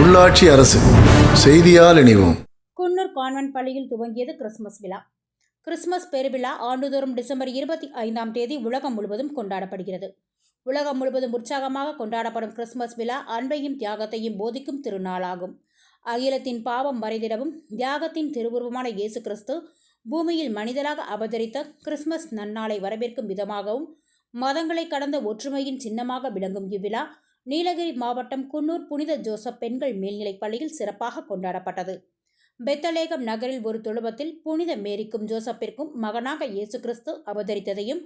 உள்ளாட்சி அரசு செய்தியால் இணைவோம். குன்னூர் கான்வென்ட் பள்ளியில் துவங்கியது கிறிஸ்துமஸ் விழா. கிறிஸ்துமஸ் பெருவிழா ஆண்டுதோறும் டிசம்பர் இருபத்தி ஐந்தாம் தேதி உலகம் முழுவதும் கொண்டாடப்படுகிறது. உலகம் முழுவதும் உற்சாகமாக கொண்டாடப்படும் கிறிஸ்துமஸ் விழா அன்பையும் தியாகத்தையும் போதிக்கும் திருநாளாகும். அகிலத்தின் பாவம் மறைதிடவும் தியாகத்தின் திருவுருவமான இயேசு கிறிஸ்து பூமியில் மனிதராக அவதரித்த கிறிஸ்துமஸ் நன்னாளை வரவேற்கும் விதமாகவும் மதங்களை கடந்த ஒற்றுமையின் சின்னமாக விளங்கும் இவ்விழா நீலகிரி மாவட்டம் குன்னூர் புனித ஜோசப் பெண்கள் மேல்நிலைப் பள்ளியில் சிறப்பாக கொண்டாடப்பட்டது. பெத்தலேகம் நகரில் ஒரு துழுவத்தில் புனித மேரிக்கும் ஜோசப்பிற்கும் மகனாக இயேசு கிறிஸ்து அவதரித்ததையும்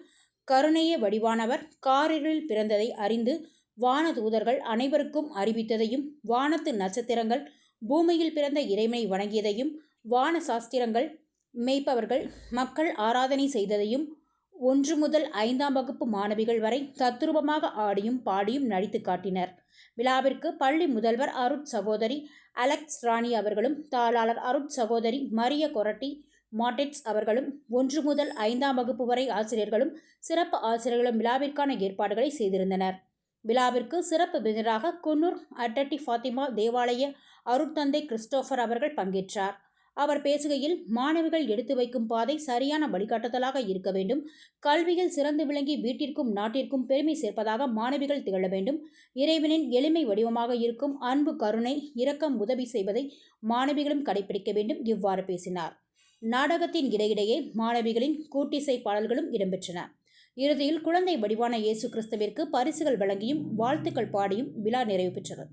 கருணையே வடிவானவர் காரிருளில் பிறந்ததை அறிந்து வானதூதர்கள் அனைவருக்கும் அறிவித்ததையும் வானத்து நட்சத்திரங்கள் பூமியில் பிறந்த இறைமை வணங்கியதையும் வான சாஸ்திரங்கள் மெய்ப்பவர்கள் மக்கள் ஆராதனை செய்ததையும் ஒன்று முதல் ஐந்தாம் வகுப்பு மாணவிகள் வரை தத்துரூபமாக ஆடியும் பாடியும் நடித்து காட்டினர். விழாவிற்கு பள்ளி முதல்வர் அருட் சகோதரி அலெக்ஸ் ராணி அவர்களும் தாளாளர் அருட் சகோதரி மரிய கொரட்டி மாட்டெட்ஸ் அவர்களும் ஒன்று முதல் ஐந்தாம் வகுப்பு வரை ஆசிரியர்களும் சிறப்பு ஆசிரியர்களும் விழாவிற்கான ஏற்பாடுகளை செய்திருந்தனர். விழாவிற்கு சிறப்பு விருந்தினராக குன்னூர் அட்டட்டி ஃபாத்திமா தேவாலய அருட்தந்தை கிறிஸ்டோஃபர் அவர்கள் பங்கேற்றார். அவர் பேசுகையில் மாணவிகள் எடுத்து வைக்கும் பாதை சரியான வழிகாட்டுதலாக இருக்க வேண்டும். கல்வியில் சிறந்து விளங்கி வீட்டிற்கும் நாட்டிற்கும் பெருமை சேர்ப்பதாக மாணவிகள் திகழ வேண்டும். இறைவனின் எளிமை வடிவமாக இருக்கும் அன்பு கருணை இரக்கம் உதவி செய்வதை மாணவிகளும் கடைபிடிக்க வேண்டும் இவ்வாறு பேசினார். நாடகத்தின் இடையிடையே மாணவிகளின் கூட்டிசை பாடல்களும் இடம்பெற்றன. இறுதியில் குழந்தை வடிவான இயேசு கிறிஸ்துவிற்கு பரிசுகள் வழங்கியும் வாழ்த்துக்கள் பாடியும் விழா நிறைவு பெற்றது.